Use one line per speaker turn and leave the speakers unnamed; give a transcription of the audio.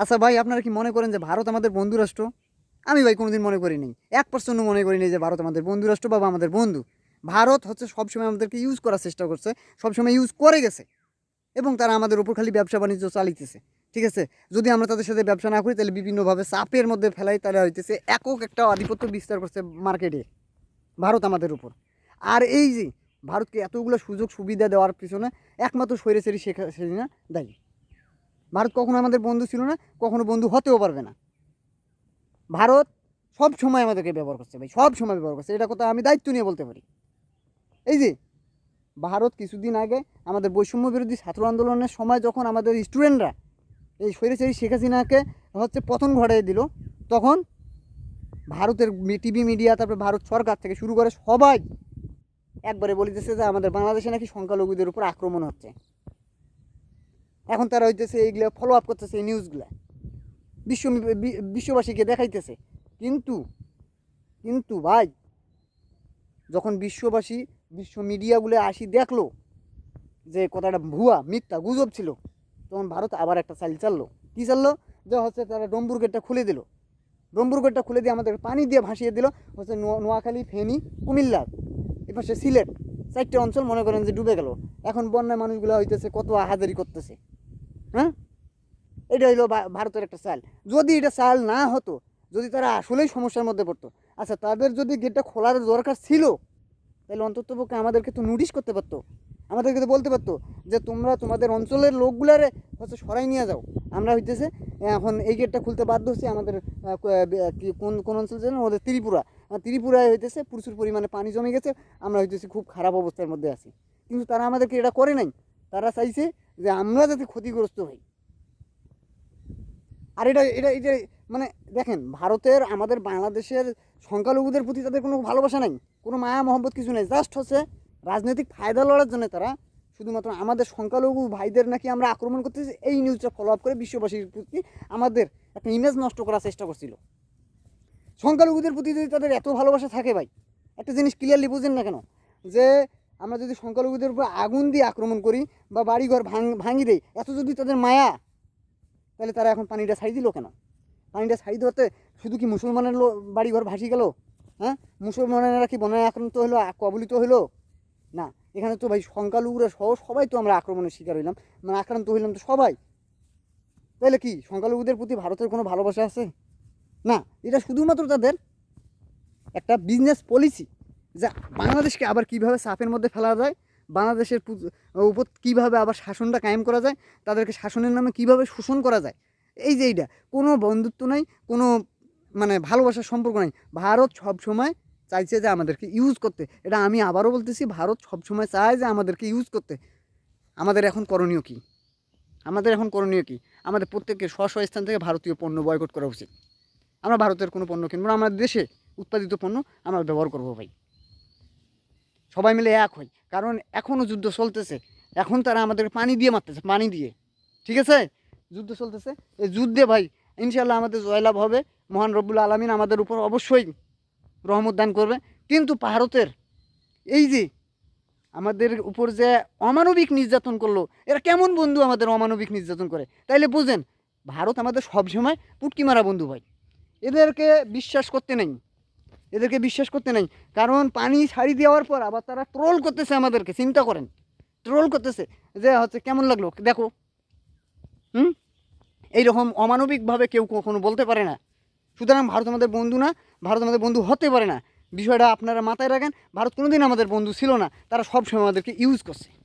আচ্ছা ভাই, আপনারা কি মনে করেন যে ভারত আমাদের বন্ধু রাষ্ট্র? আমি ভাই কোনোদিন মনে করি নাই এক পার্সেন্টও মনে করি নাই যে ভারত আমাদের বন্ধু রাষ্ট্র বা আমাদের বন্ধু। ভারত হচ্ছে সবসময় আমাদেরকে ইউজ করার চেষ্টা করছে, সবসময় ইউজ করে গেছে এবং তারা আমাদের উপর খালি ব্যবসা বাণিজ্য চালিতেছে। ঠিক আছে? যদি আমরা তাদের সাথে ব্যবসা না করি, তাহলে বিভিন্নভাবে চাপের মধ্যে ফেলাই তারা হইতেছে, একক একটা আধিপত্য বিস্তার করছে মার্কেটে ভারত আমাদের উপর। আর এই যে, ভারতকে এতগুলো সুযোগ সুবিধা দেওয়ার পিছনে একমাত্র স্বৈরাচারী শেখ হাসিনা দায়ী। ভারত কখনো আমাদের বন্ধু ছিল না, কখনো বন্ধু হতেও পারবে না। ভারত সব সময় আমাদেরকে ব্যবহার করছে ভাই, সব সময় ব্যবহার করছে, এটা কথা আমি দায়িত্ব নিয়ে বলতে পারি। এই যে, ভারত কিছুদিন আগে আমাদের বৈষম্য বিরোধী ছাত্র আন্দোলনের সময় যখন আমাদের স্টুডেন্টরা এই স্বৈরাচারী শেখ হাসিনাকে হচ্ছে পতন ঘটাই দিল, তখন ভারতের টিভি মিডিয়া তারপরে ভারত সরকার থেকে শুরু করে সবাই একবারে বলিতেছে যে আমাদের বাংলাদেশে নাকি সংখ্যালঘুদের উপর আক্রমণ হচ্ছে। এখন তারা হইতেছে এইগুলো ফলো আপ করতেছে এই নিউজগুলো বিশ্ব বিশ্ববাসীকে দেখাইতেছে। কিন্তু কিন্তু ভাই, যখন বিশ্ববাসী, বিশ্ব মিডিয়াগুলো আসি দেখল যে কথাটা ভুয়া, মিথ্যা গুজব ছিল, তখন ভারত আবার একটা চাল চাললো। কী চাললো? যে হচ্ছে তারা ডম্বুর গেটটা খুলে দিল। ডম্বুর গেটটা খুলে দিয়ে আমাদের পানি দিয়ে ভাসিয়ে দিল। হচ্ছে নোয়া- নোয়াখালী, ফেনী, কুমিল্লা, এপাশে সিলেট, চারটে অঞ্চল মনে করেন যে ডুবে গেল। এখন বন্যায় মানুষগুলো হইতেছে কত আহাজারি করতেছে। হ্যাঁ? এটা হইল ভারতের একটা চাল। যদি এটা চাল না হতো, যদি তারা আসলেই সমস্যার মধ্যে পড়তো আচ্ছা তাদের যদি গেটটা খোলার দরকার ছিল, তাহলে অন্ততপক্ষে আমাদেরকে তো নোটিশ করতে পারতো। আমাদেরকে তো বলতে পারতো যে, তোমরা তোমাদের অঞ্চলের লোকগুলারে হচ্ছে সরাই নিয়ে যাও। আমরা হইতেছে, এখন এই গেটটা খুলতে বাধ্য হচ্ছে আমাদের কোন কোন অঞ্চল যেন? আমাদের ত্রিপুরা। ত্রিপুরায় হইতেছে প্রচুর পরিমাণে পানি জমে গেছে। আমরা হইতেছি খুব খারাপ অবস্থার মধ্যে আছি। কিন্তু তারা আমাদেরকে এটা করে নাই। তারা চাইছে যে আমরা যাতে ক্ষতিগ্রস্ত হই। আর এটা এটা এটা মানে দেখেন, ভারতের, আমাদের বাংলাদেশের সংখ্যালঘুদের প্রতি তাদের কোনো ভালোবাসা নাই, কোনো মায়া, মহব্বত কিছু নেই। জাস্ট হচ্ছে রাজনৈতিক ফায়দা লড়ার জন্য তারা শুধুমাত্র আমাদের সংখ্যালঘু ভাইদের নাকি আমরা আক্রমণ করতেছি, এই নিউজটা ফলো আপ করে বিশ্ববাসীর প্রতি আমাদের একটা ইমেজ নষ্ট করার চেষ্টা করছিল। সংখ্যালঘুদের প্রতি যদি তাদের এত ভালোবাসা থাকে ভাই, একটা জিনিস ক্লিয়ারলি বুঝেন না কেন? যে আমরা যদি সংখ্যালঘুদের উপর আগুন দিয়ে আক্রমণ করি বা বাড়িঘর ভাঙ, ভাঙি দেই, এত যদি তাদের মায়া, তাহলে তারা এখন পানিটা ছাড়ি দিল কেন? পানিটা ছাড়ি দেওয়াতে শুধু কি মুসলমানের বাড়িঘর ভাসি গেল? হ্যাঁ? মুসলমানেরা কি বনায় আক্রান্ত হলো কবলিত হলো? না, এখানে তো ভাই সংখ্যালঘুরা সহ সবাই তো আমরা আক্রমণের শিকার হইলাম মানে আক্রান্ত হইলাম তো সবাই। তাহলে কি, সংখ্যালঘুদের প্রতি ভারতের কোনো ভালোবাসা আছে? না, এটা শুধুমাত্র তাদের একটা বিজনেস পলিসি যা, বাংলাদেশকে আবার কীভাবে চাপের মধ্যে ফেলা যায়, বাংলাদেশের উপর কীভাবে আবার শাসনটা কায়েম করা যায়, তাদেরকে শাসনের নামে কীভাবে শোষণ করা যায়, এই যে এইটা, কোনো বন্ধুত্ব নাই, কোনো মানে ভালোবাসার সম্পর্ক নাই। ভারত সব সময় চাইছে যে আমাদেরকে ইউজ করতে। এটা আমি আবারও বলতেছি, ভারত সব সময় চায় যে আমাদেরকে ইউজ করতে। আমাদের এখন করণীয় কি? আমাদের এখন করণীয় কি? আমাদের প্রত্যেকের স্ব স্ব স্থান থেকে ভারতীয় পণ্য বয়কট করা উচিত। আমরা ভারতের কোনো পণ্য কিনবো না আমাদের দেশে উৎপাদিত পণ্য আমরা ব্যবহার করব ভাই। সবাই মিলে এক হই। কারণ এখনও যুদ্ধ চলতেছে। এখন তারা আমাদের পানি দিয়ে মারতেছে, পানি দিয়ে। ঠিক আছে? যুদ্ধ চলতেছে। এই যুদ্ধে ভাই ইনশাল্লাহ আমাদের জয়লাভ হবে। মহান রব্বুল আলমিন আমাদের উপর অবশ্যই রহমত দান করবে। কিন্তু ভারতের এই যে আমাদের উপর যে অমানবিক নির্যাতন করল, এরা কেমন বন্ধু আমাদের অমানবিক নির্যাতন করে? তাইলে বুঝেন, ভারত আমাদের সবসময় পুটকি মারা বন্ধু ভাই। এদেরকে বিশ্বাস করতে নেই। এদেরকে বিশ্বাস করতে নেই। কারণ পানি ছাড়ি দেওয়ার পর আবার তারা ট্রোল করতেছে আমাদেরকে, চিন্তা করেন। ট্রোল করতেছে যে হচ্ছে কেমন লাগল? দেখো। হুম? এইরকম অমানবিকভাবে কেউ কখনো বলতে পারে না। সুতরাং ভারত আমাদের বন্ধু না, ভারত আমাদের বন্ধু হতে পারে না। বিষয়টা আপনারা মাথায় রাখেন, ভারত কোনোদিন আমাদের বন্ধু ছিল না। তারা সবসময় আমাদেরকে ইউজ করছে।